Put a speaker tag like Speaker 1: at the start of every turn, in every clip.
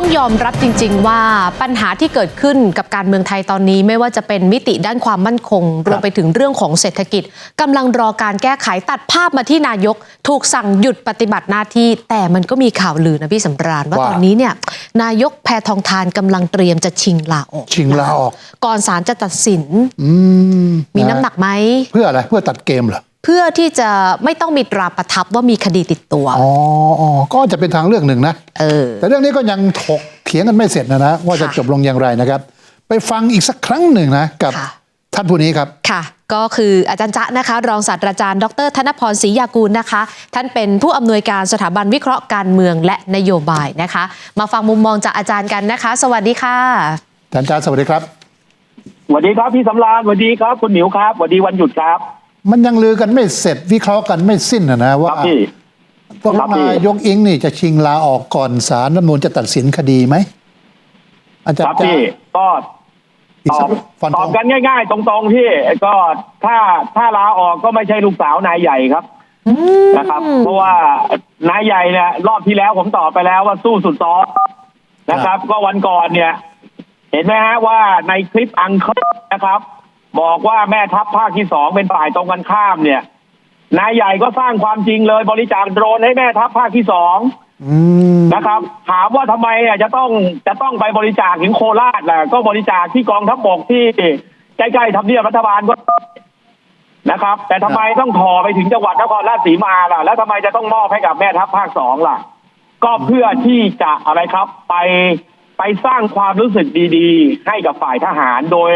Speaker 1: ต้องยอมรับจริง ๆ ว่าปัญหาที่เกิดขึ้นกับการเมืองไทยตอนนี้ ไม่ว่าจะเป็นมิติด้านความมั่นคง รวมไปถึงเรื่องของเศรษฐกิจกำลังรอการแก้ไขตัดภาพมาที่นายก ถูกสั่งหยุดปฏิบัติหน้าที่ แต่มันก็มีข่าวลือนะพี่สำราญว่า
Speaker 2: ว่า
Speaker 1: ตอนนี้เนี่ยนายกแพทองทานกำลังเตรียมจะชิงลาออก
Speaker 2: ชิงลาออก
Speaker 1: ก่อนศาลจะตัดสิน
Speaker 2: อืม
Speaker 1: มีน้ำหนักไหม
Speaker 2: เพื่ออะไรเพื่อตัดเกมเหรอ
Speaker 1: เพื่อที่จะไม่ต้องมีตราประทับว่ามีคดีติดตัว
Speaker 2: อ๋ออ๋อก็จะเป็นทางเลือกหนึ่งนะ
Speaker 1: เออ
Speaker 2: แต่เรื่องนี้ก็ยังถกเถียงกันไม่เสร็จนะนะ ว่าจะ
Speaker 1: ค่ะ
Speaker 2: จบลงอย่างไรนะครับ ไปฟังอีกสักครั้งหนึ่งนะ กับ
Speaker 1: ค่ะ
Speaker 2: ท่านผู้นี้ครับ
Speaker 1: ค่ะ ก็คืออาจารย์จ๊ะนะคะ รองศาสตราจารย์ดร ธนพรศรียากูลนะคะ ท่านเป็นผู้อำนวยการสถาบันวิเคราะห์การเมืองและนโยบายนะคะ มาฟังมุมมองจากอาจารย์กันนะคะ สวัสดีค่ะ
Speaker 2: อาจารย์จารย์สวัสดีครับ
Speaker 3: สวัสดีครับพี่สำราญสวัสดีครับคุณหมิวครับสวัสดีวันหยุดครับ
Speaker 2: มันยังลือกันไม่เสร็จวิเคราะห์กันไม่สิ้นนะนะ
Speaker 3: ค
Speaker 2: ว่า
Speaker 3: รับพี่
Speaker 2: พวก
Speaker 3: ครับพี่
Speaker 2: นายกอิงนี่จะชิงลาออกก่อนศาลรัฐธรรมนูญจะตัดสินคดีไหมอาจาร
Speaker 3: ครับ
Speaker 2: ย์จะ
Speaker 3: พี่ก็
Speaker 2: อีก
Speaker 3: ตอ
Speaker 2: สั
Speaker 3: บ
Speaker 2: กฟัน
Speaker 3: ต
Speaker 2: ธ
Speaker 3: อบ
Speaker 2: ง
Speaker 3: กันง่าย ๆ ตรงๆพี่ก็ถ้าถ้าลาออกก็ไม่ใช่ลูกสาวนายใหญ่ครับนะครับ เพราะว่านายใหญ่เนี่ยรอบที่แล้วผมตอบไปแล้วว่าสู้สุดซอสนะครับ ก็วันก่อนเนี่ย เห็นไหมฮะว่าในคลิปอังเคิลนะครับ บอกว่าแม่ทัพภาคที่สองเป็นฝ่ายตรงกันข้ามเนี่ย นายใหญ่ก็สร้างความจริงเลยบริจาคโดรนให้แม่ทัพภาคที่สอง
Speaker 2: อืม
Speaker 3: นะครับ ถามว่าทำไมอะจะต้องจะต้องไปบริจาคถึงโคราชแหละก็บริจาคที่กองทัพบกที่ใกล้ๆทำเนียบรัฐบาลก็นะครับ แต่ทำไมต้องถอไปถึงจังหวัดนครราชสีมาล่ะ แล้วทำไมจะต้องมอบให้กับแม่ทัพภาคสองล่ะ ก็เพื่อที่จะอะไรครับ ไปไปสร้างความรู้สึกดี ๆ ให้กับฝ่ายทหารโดย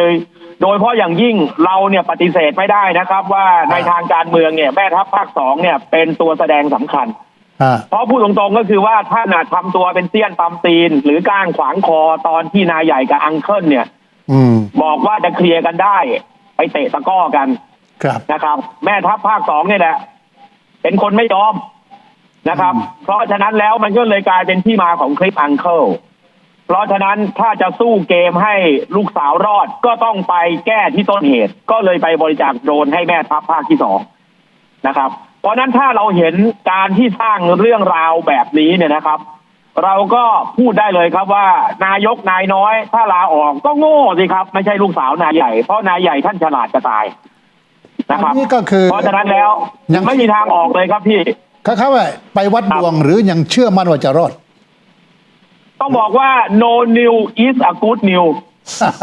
Speaker 3: โดยเพราะอย่างยิ่งเราเนี่ยปฏิเสธไม่ได้นะครับ ว่าในทางการเมืองเนี่ยแม่ทัพภาคสองเนี่ยเป็นตัวแสดงสำคัญ
Speaker 2: อ่า
Speaker 3: เพราะพูดตรงๆก็คือว่าท่านน่ะทำตัวเป็นเสี้ยนตำตีน หรือก้างขวางคอตอนที่นายใหญ่กับอังเคิลเนี่ย
Speaker 2: อืม
Speaker 3: บอกว่าจะเคลียร์กันได้ ไปเตะตะกร้อกัน
Speaker 2: ครับ
Speaker 3: นะครับ แม่ทัพภาคสองเนี่ยแหละเป็นคนไม่ยอมนะครับ เพราะฉะนั้นแล้วมันก็เลยกลายเป็นที่มาของคลิปอังเคิล เพราะฉะนั้นถ้าจะสู้เกมให้ลูกสาวรอดก็ต้องไปแก้ที่ต้นเหตุ ก็เลยไปบริจาคโดรนให้แม่ทัพภาคที่สองนะครับ เพราะฉะนั้นถ้าเราเห็นการที่สร้างเรื่องราวแบบนี้เนี่ยนะครับ เราก็พูดได้เลยครับว่า นายกนายน้อย ถ้าลาออกก็โง่สิครับ ไม่ใช่ลูกสาวนายใหญ่เพราะนายใหญ่ท่านฉลาดจะตายนะครับ
Speaker 2: อันนี้ก็คือ
Speaker 3: เพราะฉะนั้นแล้ว
Speaker 2: ยัง
Speaker 3: ไม่มีทางออกเลยครับพี่
Speaker 2: เขาว่าไปวัด
Speaker 3: ครับ
Speaker 2: ดวงหรือยังเชื่อมั่นว่าจะรอด
Speaker 3: ต้องบอกว่า no new is a good new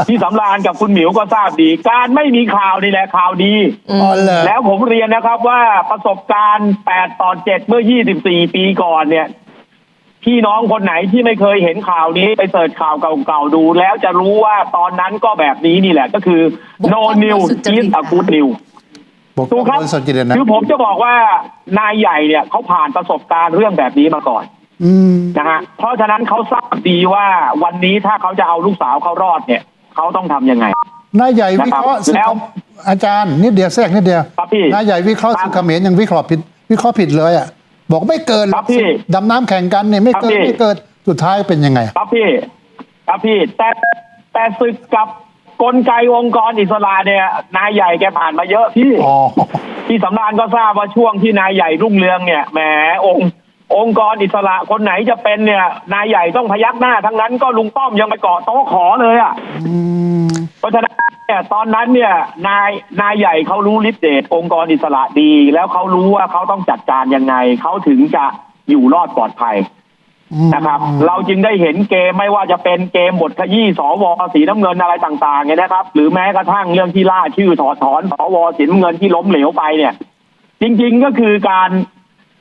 Speaker 3: ที่สำราญกับคุณหมิวก็ทราบดี การไม่มีข่าวนี่แหละข่าวดี
Speaker 2: อ๋อเหรอ
Speaker 3: แล้วผมเรียนนะครับว่าประสบการณ์ 8ต่อ7เมื่อ 24 ปีก่อนเนี่ย พี่น้องคนไหนที่ไม่เคยเห็นข่าวนี้ไปเสิร์ชข่าวเก่าๆดู แล้วจะรู้ว่าตอนนั้นก็แบบนี้นี่แหละ ก็คือ no new is a good new
Speaker 2: บอก
Speaker 3: ถูกครับ
Speaker 2: โดยสนจิตนะ
Speaker 3: คือผมจะบอกว่านายใหญ่เนี่ยเขาผ่านประสบการณ์เรื่องแบบนี้มาก่อน
Speaker 2: อืม
Speaker 3: นะฮะเพราะฉะนั้นเขาทราบดีว่าวันนี้ถ้าเขาจะเอาลูกสาวเขารอดเนี่ยเขาต้องทำยังไง
Speaker 2: นายใหญ่วิเคราะห์
Speaker 3: นะครับ
Speaker 2: สึก
Speaker 3: แล้ว
Speaker 2: อาจารย์นิดเดียวแทรกนิดเดียว
Speaker 3: ครับพี่
Speaker 2: นายใหญ่วิเคราะห์
Speaker 3: ครับ
Speaker 2: สึกเขมรยังวิเคราะห์ผิด วิเคราะห์ผิดเลยอะบอกไม่เกินหร
Speaker 3: ครั
Speaker 2: อก
Speaker 3: บพี่
Speaker 2: ดำน้ำแข่งกันเนี่ยไม่เกิน
Speaker 3: ครับพี่
Speaker 2: ไม่เกินสุดท้ายเป็นยังไง
Speaker 3: ครับพี่ครับพี่ แต่แต่ศึกกับกลไกองค์กรอิสระเนี่ย นายใหญ่แกผ่านมาเยอะพี่
Speaker 2: อ๋อ
Speaker 3: พี่สำรานก็ทราบว่าช่วงที่นายใหญ่รุ่งเรืองเนี่ยแหมองค์ องค์กรอิสระคนไหนจะเป็นเนี่ย นายใหญ่ต้องพยักหน้า ทั้งนั้นก็ลุงป้อมยังไปเกาะโต๊ะขอเลยอะ
Speaker 2: อืม
Speaker 3: เพราะฉะนั้นเนี่ยตอนนั้นเนี่ยนายนายใหญ่เขารู้ฤทธิ์เดชองค์กรอิสระดี แล้วเขารู้ว่าเขาต้องจัดการยังไงเขาถึงจะอยู่รอดปลอดภัย
Speaker 2: อืม
Speaker 3: นะครับ เราจึงได้เห็นเกมไม่ว่าจะเป็นเกมบทขยี้สวสีน้ำเงินอะไรต่างๆเนี่ยนะครับ หรือแม้กระทั่งเรื่องที่ล่าชื่อถอดถอนสวสีน้ำเงินที่ล้มเหลวไปเนี่ย จริง ๆก็คือการ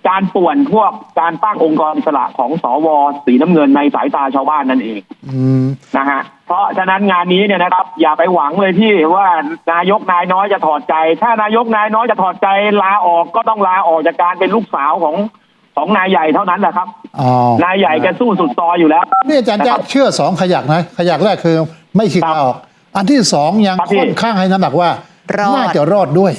Speaker 3: การป่วนพวกการตั้งองค์กรอิสระของสวสีน้ำเงินในสายตาชาวบ้านนั่นเอง
Speaker 2: อืม
Speaker 3: นะฮะเพราะฉะนั้นงานนี้เนี่ยนะครับ อย่าไปหวังเลยที่ว่านายกนายน้อยจะถอดใจ ถ้านายกนายน้อยจะถอดใจลาออกก็ต้องลาออกจากการเป็นลูกสาวของของนายใหญ่เท่านั้นแหละครับ
Speaker 2: อ๋อนา
Speaker 3: ยใหญ่แกสู้สุดซอยอยู่แล้ว
Speaker 2: นี่อาจารย์
Speaker 3: นะค
Speaker 2: จะ
Speaker 3: รับ
Speaker 2: เชื่อสองขยักนะขยักแรกคือไม่ชิง
Speaker 3: ครับ
Speaker 2: ลาออก อันที่สองยัง
Speaker 3: ครับพี่
Speaker 2: ค่อนข้างให้น้ำหนักว่า
Speaker 1: รอด
Speaker 2: น่าจะรอดด้วย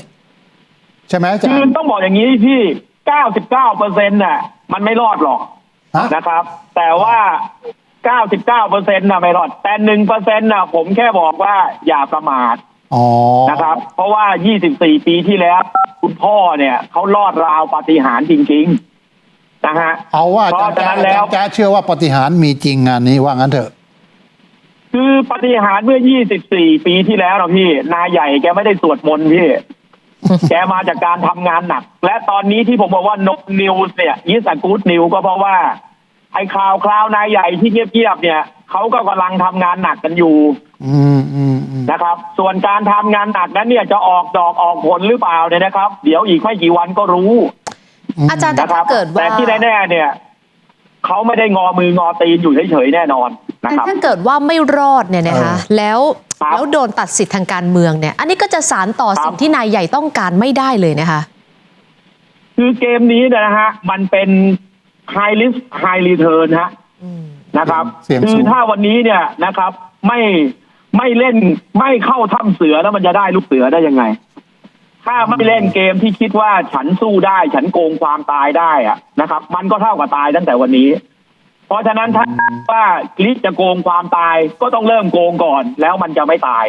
Speaker 2: ใช่ไหมอาจาร
Speaker 3: คือ
Speaker 2: ย์
Speaker 3: ต้องบอกอย่างนี้พี่ 99เปอร์เซ็นต์น่ะ มันไม่รอดหรอก
Speaker 2: ฮะ
Speaker 3: นะครับ แต่ว่า99เปอร์เซ็นต์น่ะไม่รอด แต่หนึ่งเปอร์เซ็นต์น่ะ ผมแค่บอกว่าอย่าประมาท
Speaker 2: อ๋อ
Speaker 3: นะครับ เพราะว่า 24 ปีที่แล้ว คุณพ่อเนี่ย เขารอดราวปาฏิหาริย์จริงนะฮะ
Speaker 2: เอาว่าอาจารย์
Speaker 3: เพราะฉะนั้
Speaker 2: แจ๊
Speaker 3: นแล้ว
Speaker 2: อาจารย์แจ๊เชื่อว่าปาฏิหารย์มีจริงงานนี้ว่างั้นเถอะ
Speaker 3: คือปฏิหารย์เมื่อ 24 ปีที่แล้วนะพี่ นายใหญ่แกไม่ได้สวดมนต์พี่ แกมาจากการทำงานหนัก และตอนนี้ที่ผมบอกว่านกนิวส์เนี่ยยิสกูดนิวก็เพราะว่า ไอ้ข่าวคราวนายใหญ่ที่เงียบๆเนี่ยเขาก็กำลังทำงานหนักกันอยู่
Speaker 2: อืมอืมอืม
Speaker 3: นะครับ ส่วนการทำงานหนักนั้นเนี่ยจะออกดอกออกผลหรือเปล่าเนี่ยนะครับ เดี๋ยวอีกไม่กี่วันก็รู้
Speaker 1: อาจารย์แต่
Speaker 3: นะค
Speaker 1: ถ้า
Speaker 3: รับ
Speaker 1: เกิดว่า
Speaker 3: แต่ที่แน่ๆเนี่ย เขาไม่ได้งอมืองอตีนอยู่เฉยๆแน่นอนนะ
Speaker 1: แต่
Speaker 3: ครับ
Speaker 1: ถ้าเกิดว่าไม่รอดเนี่ยนะคะแล้ว
Speaker 3: ครับ
Speaker 1: แล้วโดนตัดสิทธิ์ทางการเมืองเนี่ย อันนี้ก็จะสารต่อ
Speaker 3: ครับ
Speaker 1: สิ่งที่นายใหญ่ต้องการไม่ได้เลยนะคะ
Speaker 3: คือเกมนี้เนยนะฮะมันเป็น high risk high return ฮะ
Speaker 1: อืม
Speaker 3: นะครับ
Speaker 2: เสี่ยง
Speaker 3: คื
Speaker 2: สู
Speaker 3: องถ้าวันนี้เนี่ยนะครับ ไม่ไม่เล่นไม่เข้าถ้ำเสือแล้วมันจะได้ลูกเสือได้ยังไง ถ้าไม่เล่นเกมที่คิดว่าฉันสู้ได้ ฉันโกงความตายได้อะนะครับ มันก็เท่ากับตายตั้งแต่วันนี้ เพราะฉะนั้นถ้าว่าลิจะโกงความตายก็ต้องเริ่มโกงก่อน แล้วมันจะไม่ตาย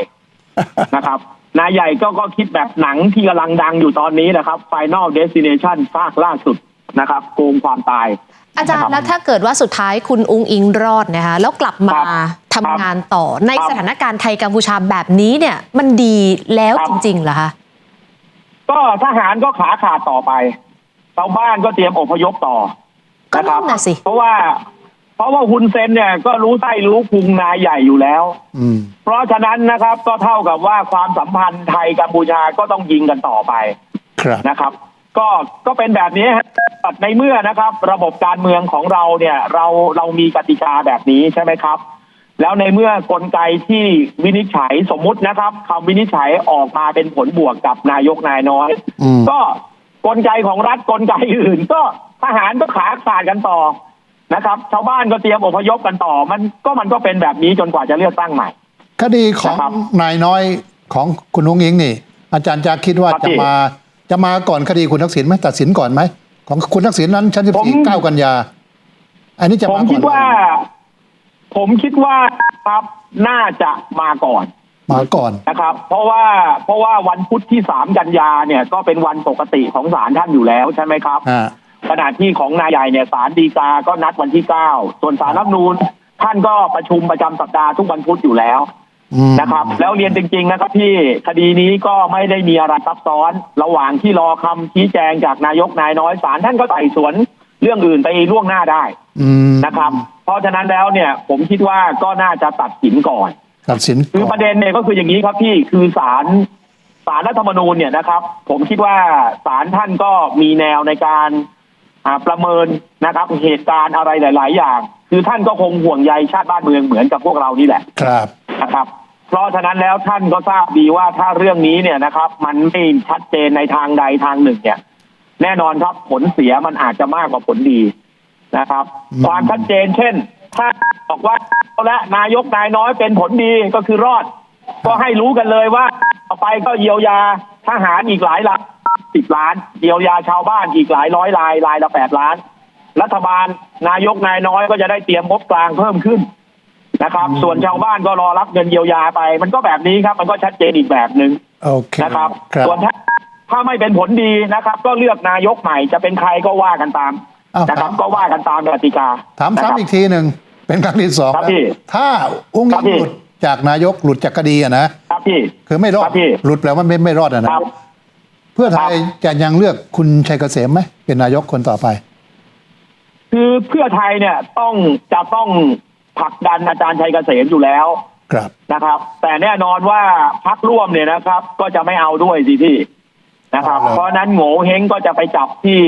Speaker 3: นะครับนายใหญ่ก็ก็คิดแบบหนังที่กำลังดังอยู่ตอนนี้นะครับ Final Destination ภาคล่าสุดนะครับ โกงความตาย
Speaker 1: อาจาร
Speaker 3: ครั
Speaker 1: ย์
Speaker 3: บ
Speaker 1: แล้วถ้าเกิดว่าสุดท้ายคุณอุ้งอิงรอดนะคะแล้วกลับมา
Speaker 3: ครับ
Speaker 1: ทำงานต่อใน
Speaker 3: ครับ
Speaker 1: สถานการณ์ไทยกัมพูชาแบบนี้เนี่ย มันดีแล้ว
Speaker 3: ครับ
Speaker 1: จริงๆเหรอคะ
Speaker 3: ก็ทหารก็ขาขาดต่อไปชาวบ้านก็เตรียมอพยพต่อ
Speaker 1: ก็
Speaker 3: นะครับ
Speaker 1: นั่นน่ะสิ
Speaker 3: เพราะว่าเพราะว่าฮุนเซนเนี่ยก็รู้ไส้รู้พุงนายใหญ่อยู่แล้ว
Speaker 2: อืม
Speaker 3: เพราะฉะนั้นนะครับก็เท่ากับว่าความสัมพันธ์ไทยกัมพูชาก็ต้องยิงกันต่อไป
Speaker 2: ครับ
Speaker 3: นะครับ ก็ก็เป็นแบบนี้ฮะในเมื่อนะครับ ระบบการเมืองของเราเนี่ย เราเรามีกติกาแบบนี้ใช่ไหมครับ แล้วในเมื่อกลไกที่วินิจฉัยสมมุตินะครับคำวินิจฉัยออกมาเป็นผลบวกกับนายกนายน้อย
Speaker 2: อืม
Speaker 3: ก็กลไกของรัฐกลไกอื่น ก็ทหารก็ขาขาดกันต่อนะครับ ชาวบ้านก็เตรียมอพยพกันต่อ มันก็มันก็เป็นแบบนี้จนกว่าจะเลือกตั้งใหม่
Speaker 2: คดีของ
Speaker 3: นะครับ
Speaker 2: นายน้อยของคุณนุ้งอิงนี่ อาจารย์จะคิดว่า
Speaker 3: ครับ
Speaker 2: จะ
Speaker 3: พี่
Speaker 2: มาจะมาก่อนคดีคุณทักษิณไหมตัดสินก่อนไหมของคุณทักษิณนั้นชั้นสิบ
Speaker 3: ผม
Speaker 2: สี่เก้ากันยา อันนี้จะ
Speaker 3: ผม
Speaker 2: มาก่
Speaker 3: คิ
Speaker 2: อ
Speaker 3: ด
Speaker 2: น
Speaker 3: ว่า ผมคิดว่าครับน่าจะมาก่อน
Speaker 2: มาก่อน
Speaker 3: นะครับ เพราะว่าเพราะว่าวันพุธที่สามกันยาเนี่ยก็เป็นวันปกติของศาลท่านอยู่แล้วใช่ไหมครับ
Speaker 2: อ่า
Speaker 3: ขณะที่ของนายใหญ่เนี่ยศาลฎีกาก็นัดวันที่เก้าส่วนศาลรัฐธรรมนูญท่านก็ประชุมประจำสัปดาห์ทุกวันพุธอยู่แล้ว
Speaker 2: อืม
Speaker 3: นะครับแล้วเรียนจริงๆนะครับพี่คดีนี้ก็ไม่ได้มีอะไรซับซ้อน ระหว่างที่รอคำชี้แจงจากนายกนายน้อยศาลท่านก็ไต่สวนเรื่องอื่นไปล่วงหน้าได้
Speaker 2: อืม
Speaker 3: นะครับเพ ราะฉะนั้นแล้วเนี่ย ผมคิดว่าก็น่าจะตัดสินก่อน
Speaker 2: ตัดสิน
Speaker 3: คือ
Speaker 2: ก่
Speaker 3: ป
Speaker 2: อน
Speaker 3: ระเด็นเนี่ยก็คืออย่างนี้ครับพี่คือศาลศาลรัฐธรรมนูญเนี่ยนะครับ ผมคิดว่าศาลท่านก็มีแนวในการอ่าประเมินนะครับ เหตุการณ์อะไรหลาย ๆ อย่าง คือท่านก็คงห่วงใยชาติบ้านเมืองเหมือนกับพวกเรานี่แหละ
Speaker 2: ครับ
Speaker 3: นะครับ เพราะฉะนั้นแล้วท่านก็ทราบดีว่าถ้าเรื่องนี้เนี่ยนะครับ มันไม่ชัดเจนในทางใดทางหนึ่งเนี่ย แน่นอนครับผลเสียมันอาจจะมากกว่าผลดี นะครับ
Speaker 2: อืม
Speaker 3: ความชัดเจนเช่น ถ้าบอกว่าเอาละนายกนายน้อยเป็นผลดีก็คือรอด ก็ให้รู้กันเลยว่าต่อไปก็เยียวยาทหารอีกหลายล้านสิบล้านเยียวยาชาวบ้านอีกหลายร้อยรายรายละแปดล้าน รัฐบาลนายกนายน้อยก็จะได้เตรียมงบกลางเพิ่มขึ้นนะครับ ส่วนชาวบ้านก็รอรับเงินเยียวยาไป มันก็แบบนี้ครับ มันก็ชัดเจนอีกแบบหนึ่ง
Speaker 2: โอเค
Speaker 3: นะครับ
Speaker 2: ครับ
Speaker 3: ส่วนถ้าถ้าไม่เป็นผลดีนะครับ ก็เลือกนายกใหม่จะเป็นใครก็ว่ากันตาม
Speaker 2: อ้าว
Speaker 3: นะครับ
Speaker 2: ถาม
Speaker 3: ก็ว่ากันตามกติกา
Speaker 2: ถาม
Speaker 3: นะครับ
Speaker 2: ซ้ำอีกทีหนึ่งเป็นครั้งที่สอง
Speaker 3: ครับ
Speaker 2: แล้ว
Speaker 3: พี่
Speaker 2: ถ้าอุ้ง
Speaker 3: ครั
Speaker 2: อิ
Speaker 3: บ
Speaker 2: ง
Speaker 3: พี่
Speaker 2: หลุดจากนายกหลุดจากคดีอะนะครับ
Speaker 3: พี่
Speaker 2: คือไม่รอ
Speaker 3: ค
Speaker 2: ด
Speaker 3: รับพี่
Speaker 2: หลุดแล้วมันไม่ไม่รอดอะนะครับ เพื่อไทยจะยังเลือกคุณชัยเกษมไหมเป็นนายกคนต่อไป
Speaker 3: คือเพื่อไทยเนี่ยต้องจะต้องผลักดันอาจารย์ชัยเกษมอยู่แล้ว
Speaker 2: ครับ
Speaker 3: นะครับ แต่แน่นอนว่าพักร่วมเนี่ยนะครับ ก็จะไม่เอาด้วยสิพี่ นะครับ
Speaker 2: เอาเลย
Speaker 3: เพราะฉะนั้นโง่เฮงก็จะไปจับที่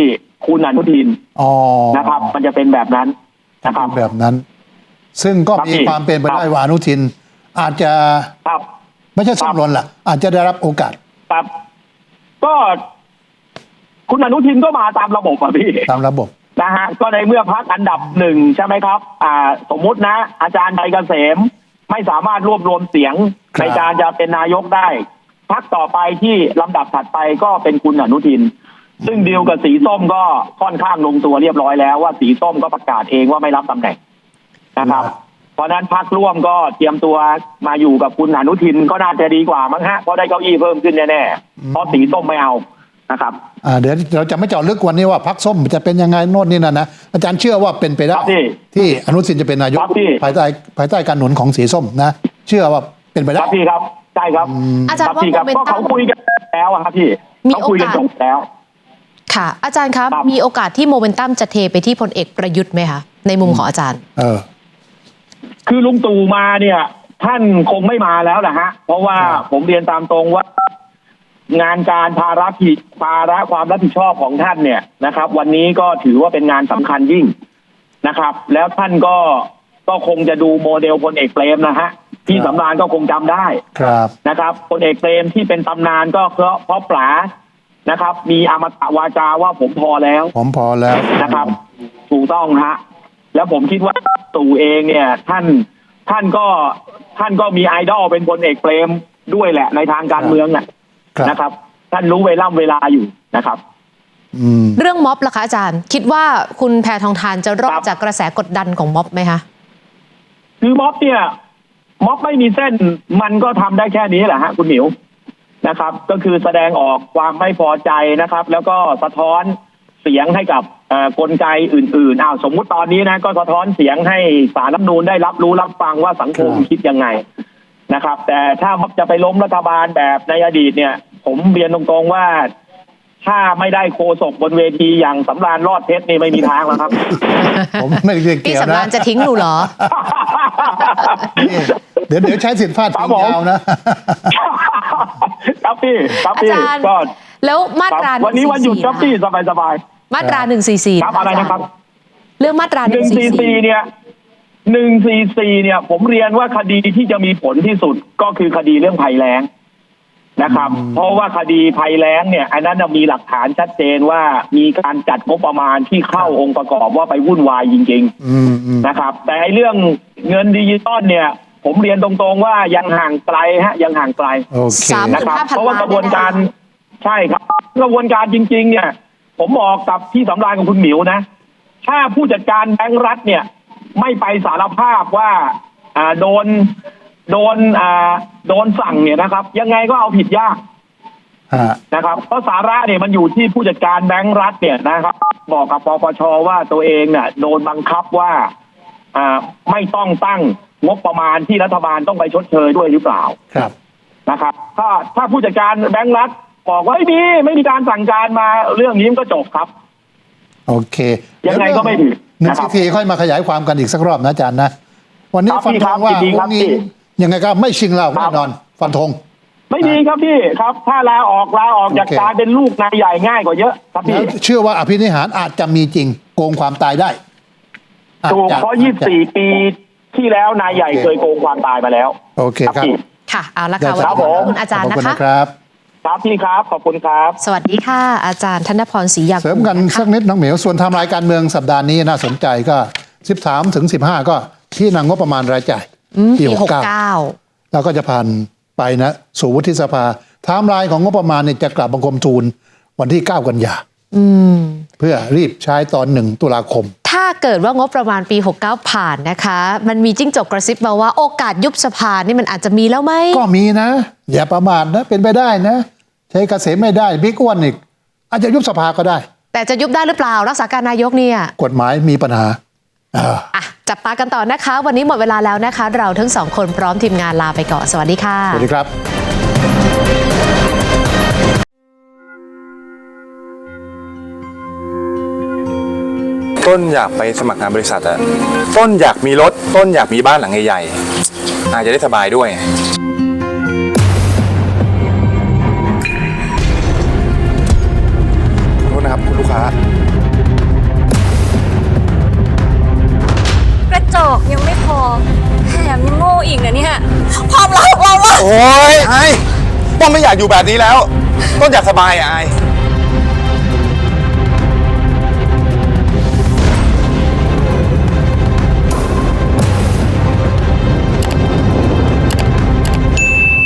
Speaker 3: คุณอนุทิน
Speaker 2: อ๋อ
Speaker 3: นะครับ มันจะเป็นแบบนั้นนะครับ
Speaker 2: แบบนั้น ซึ่งก็
Speaker 3: ครับ
Speaker 2: มี
Speaker 3: พี่
Speaker 2: ความเป็นไปได้
Speaker 3: ครับ
Speaker 2: ว่าอนุทิน อาจจะ
Speaker 3: ครับ
Speaker 2: ไม่ใช่ส้มหล่นล่ะ อาจจะได้รับโอกาส
Speaker 3: ครับก็คุณอนุทินก็มาตามระบบอะพี่
Speaker 2: ตามระบบ
Speaker 3: นะฮะก็ในเมื่อพักอันดับหนึ่งใช่ไหมครับ อ่า สมมุตินะ อาจารย์ไดเกษมไม่สามารถรวบรวมเสียง
Speaker 2: ครับ
Speaker 3: ในการจะเป็นนายกได้ พักต่อไปที่ลำดับถัดไปก็เป็นคุณอนุทิน ซึ่งดีลกับสีส้มก็ค่อนข้างลงตัวเรียบร้อยแล้วว่าสีส้มก็ประกาศเองว่าไม่รับตำแหน่งนะครับ เพราะฉะนั้นพักร่วมก็เตรียมตัวมาอยู่กับคุณอนุทินก็น่าจะดีกว่ามั้งฮะเพราะได้เก้าอี้เพิ่มขึ้นแน่ๆเพราะสีส้มไม่เอานะครับ
Speaker 2: อ่าเดี๋ยวเราจะไม่เจาะลึกวันนี้ว่าพักส้มจะเป็นยังไงโน่นนี่นั่นนะอาจารย์เชื่อว่าเป็นไปได้
Speaker 3: ครับพี่
Speaker 2: ที่อนุสินจะเป็นนายก
Speaker 3: ครับพี่
Speaker 2: ภายใต้ภายใต้การหนุนของสีส้มนะ เชื่อว่าเป็นไป
Speaker 3: ค
Speaker 2: ได้
Speaker 3: รับพี่ครับ ใช่ครับ
Speaker 1: อาจารย์
Speaker 3: คบ
Speaker 1: ว่า
Speaker 3: พี่
Speaker 1: โม
Speaker 3: ครับ
Speaker 1: เมน
Speaker 3: ก็
Speaker 1: ตั
Speaker 3: เขา
Speaker 1: ม
Speaker 3: คุยกันแล้วอะครับพี่
Speaker 1: มี
Speaker 3: เขาคุยกัน
Speaker 1: โอกาส
Speaker 3: จบแล้ว
Speaker 1: ค่ะ อาจารย์ครับ
Speaker 3: ครับ
Speaker 1: มีโอกาสที่โมเมนตัมจะเทไปที่พลเอกประยุทธ์ไหมคะในมุมของอาจารย์
Speaker 2: เออ
Speaker 3: คือลุงตู่มาเนี่ย ท่านคงไม่มาแล้วแหละฮะ เพราะว่า
Speaker 2: ครับ
Speaker 3: ผมเรียนตามตรงว่า งานการภาระผิดภาระความรับผิดชอบของท่านเนี่ยนะครับ วันนี้ก็ถือว่าเป็นงานสำคัญยิ่งนะครับ แล้วท่านก็ก็คงจะดูโมเดลพลเอกเปรมนะฮะ ที่สำราญก็คงจำได้
Speaker 2: ครับ
Speaker 3: นะครับพลเอกเปรมที่เป็นตำนานก็เพราะเพราะปลานะครับ มีอมตะวาจาว่าผมพอแล้ว
Speaker 2: ผมพอแล้ว
Speaker 3: นะครับ ถูกต้องฮะแล้วผมคิดว่าตู่เองเนี่ย ท่านท่านก็ท่านก็มีไอดอลเป็นพลเอกเปรมด้วยแหละ ในทางการเมืองน่ะ
Speaker 2: ครับ
Speaker 3: นะครับ ท่านรู้เวล่ำเวลาอยู่นะครับ
Speaker 2: อืม
Speaker 1: เรื่องม็อบล่ะคะอาจารย์ คิดว่าคุณแพทองทานจะรอ
Speaker 3: ค
Speaker 1: ด
Speaker 3: รับ
Speaker 1: จากกระแสกดดันของม็อบไหมคะ
Speaker 3: คือม็อบเนี่ย ม็อบไม่มีเส้นมันก็ทำได้แค่นี้แหละฮะคุณหมิวนะครับ ก็คือแสดงออกความไม่พอใจนะครับ แล้วก็สะท้อนเสียงให้กับเอ่อกลไกอื่นๆอ้าวสมมุติตอนนี้นะ ก็สะท้อนเสียงให้สารรัฐธรรมนูญได้รับรู้รับฟังว่าสังคม
Speaker 2: ครับ
Speaker 3: คิดยังไงนะครับ แต่ถ้าม็อบจะไปล้มรัฐบาลแบบในอดีตเนี่ย ผมเรียนตรงๆว่าถ้าไม่ได้โคศกบนเวทีอย่างสำราญรอดเพชรนี่ไม่มีทางแล้วครับ
Speaker 2: ผมไม่ได้เกี่
Speaker 1: พี่
Speaker 2: ยว
Speaker 1: สำ
Speaker 2: นะ
Speaker 1: ราญจะทิ้งหนูเหรอ
Speaker 2: นี่เดี๋ยวเดี๋ยวใช้สิทธิ์ฟาด
Speaker 3: ครั
Speaker 2: ทิ้
Speaker 3: บ
Speaker 2: ง
Speaker 3: ผม
Speaker 2: ยาวนะ
Speaker 3: ครับพี่ครับ
Speaker 1: อา
Speaker 3: พี่
Speaker 1: จารย์
Speaker 3: ก็
Speaker 1: แล้วมา
Speaker 3: ค
Speaker 1: ตรา
Speaker 3: รับวันนี้วันหยุดครับพี่สบายสบาย
Speaker 1: มาตราหนึ่งสี่สี่
Speaker 3: ๆครับอะไรนะครับ
Speaker 1: เรื่องมาตราห
Speaker 3: ห
Speaker 1: นึ่
Speaker 3: นึ่
Speaker 1: ง
Speaker 3: ง
Speaker 1: สี่
Speaker 3: สี่
Speaker 1: สี่
Speaker 3: สี่เนี่ยหนึ่งสี่สี่เนี่ย ผมเรียนว่าคดีที่จะมีผลที่สุดก็คือคดีเรื่องภัยแล้งนะครับ
Speaker 2: อืม
Speaker 3: เพราะว่าคดีภัยแล้งเนี่ยอันนั้นนะมีหลักฐานชัดเจนว่ามีการจัดงบประมาณที่เข้าองค์ประกอบว่าไปวุ่นวายจริงๆ
Speaker 2: อืมอืม
Speaker 3: นะครับ แต่ไอ้เรื่องเงินดิจิตอลเนี่ย ผมเรียนตรงๆว่ายังห่างไกลฮะ ยังห่างไกล
Speaker 2: โอเค
Speaker 1: สามห
Speaker 3: นะ
Speaker 1: มื่น
Speaker 3: ครับ
Speaker 1: ห้าพัน
Speaker 3: เพราะว่า
Speaker 1: ล้าน
Speaker 3: กระบวนการ
Speaker 1: เนี่ยนะคะ
Speaker 3: ใช่ครับกระบวนการจริง ๆ เนี่ย ผมบอกกับพี่สำราญกับคุณหมิวนะ ถ้าผู้จัดการแบงก์รัฐเนี่ย ไม่ไปสารภาพว่าอ่าโดนโดนอ่าโดนสั่งเนี่ยนะครับ ยังไงก็เอาผิดยาก
Speaker 2: ฮะ
Speaker 3: นะครับเพราะสาระเนี่ยมันอยู่ที่ผู้จัดการแบงก์รัฐเนี่ยนะครับ บอกกับปปชว่าตัวเองเนี่ยโดนบังคับว่าอ่าไม่ต้องตั้ง งบประมาณที่รัฐบาลต้องไปชดเชยด้วยหรือเปล่า
Speaker 2: ครับ
Speaker 3: นะครับ ถ้าถ้าผู้จัดการแบงก์รัฐบอกว่าไม่มีไม่มีการสั่งการมาเรื่องนี้มันก็จบครับ
Speaker 2: โอเค
Speaker 3: ยังไงก็ไม่ผิด
Speaker 2: หนึ่ง
Speaker 3: นะครับ
Speaker 2: ทีค่อยมาขยายความกันอีกสักรอบนะอาจารย์นะ วันนี้
Speaker 3: ครับ
Speaker 2: ฟัน
Speaker 3: พี่
Speaker 2: ธ
Speaker 3: ครั
Speaker 2: ง
Speaker 3: บ
Speaker 2: ว่า
Speaker 3: ยินดีครับ
Speaker 2: พรุ่งนี้
Speaker 3: พี่
Speaker 2: ยังไงก็ไม่ชิงเรา
Speaker 3: ครั
Speaker 2: แน่
Speaker 3: บ
Speaker 2: นอน ฟันธง
Speaker 3: ไม่มีครับพี่ครับ ถ้าลาออกลาออกจาก
Speaker 2: โอเค
Speaker 3: การเป็นลูกนายใหญ่ง่ายกว่าเยอะ ครับพี่
Speaker 2: แล้วเชื่อว่าอภินิหารอาจจะมีจริงโกงความตายได้อาจ
Speaker 3: ถูก
Speaker 2: จะ
Speaker 3: เพราะ
Speaker 2: อาจจะ
Speaker 3: 24 ปี ที่แล้วนายใหญ่
Speaker 2: โอเค
Speaker 3: เคยโกงความตายมาแล้ว
Speaker 2: โอเคครับ
Speaker 3: พี่
Speaker 1: ค่ะเอาละ
Speaker 2: ได้
Speaker 1: ค่ะวัน
Speaker 3: ครั
Speaker 1: นี้
Speaker 3: บ
Speaker 1: ขอบ
Speaker 3: ผม
Speaker 1: คุณอาจารย์
Speaker 2: ขอบ
Speaker 1: นะ
Speaker 2: คุณ
Speaker 1: คะ
Speaker 2: นะครับ
Speaker 3: ครับพี่ครับ ขอบคุณครับ
Speaker 1: สวัสดีค่ะ อาจารย์ธนพรศรียา
Speaker 2: เสริมกันะ
Speaker 1: คะ
Speaker 2: สักนิดน้องเหมียวส่วนไทำรายการเมืองสัปดาห์นี้น่าสนใจก็ 13 ถึง 15 ก็ที่นางงบประมาณรายจ่าย
Speaker 1: อืม
Speaker 2: ปี
Speaker 1: ปีหก
Speaker 2: 69
Speaker 1: เก้า
Speaker 2: แล้วก็จะผ่านไปนะ สู่วุฒิสภาไทม์ไลน์ของงบประมาณเนี่ยจะกลับบังคมทูลวันที่ 9 กันยา
Speaker 1: อืม
Speaker 2: เพื่อรีบใช้ตอนหนึ่งตุลาคม
Speaker 1: ถ้าเกิดว่างบประมาณปี 69 ผ่านนะคะ มันมีจิ้งจกกระซิบมาว่าโอกาสยุบสภานี่มันอาจจะมีแล้วไหม
Speaker 2: ก็มีนะ อย่าประมาทนะ เป็นไปได้นะ ใช้เกษมไม่ได้บิ๊กอ้วนอีก อาจจะยุบสภาก็ได้
Speaker 1: แต่จะยุบได้หรือเปล่ารักษาการนายกเนี่ย
Speaker 2: กฎหมายมีปัญหาเออ
Speaker 1: อะจับตากันต่อนะคะ วันนี้หมดเวลาแล้วนะคะ เราทั้งสองคนพร้อมทีมงานลาไปก่อนสวัสดีค่ะ
Speaker 2: สวัสดีครับ
Speaker 4: ต้นอยากไปสมัครงานบริษัทอะต้นอยากมีรถ ต้นอยากมีบ้านหลังใหญ่ๆอาจจะได้สบายด้วยขอโทษนะครับคุณลูกค้า
Speaker 5: กระจอกยังไม่พอแถมยังโง่อีกนะเนี่ยความรักของเราอะ
Speaker 4: โอ้ยไอ้ต้นไม่อยากอยู่แบบนี้แล้ว ต้นอยากสบายอะไอ้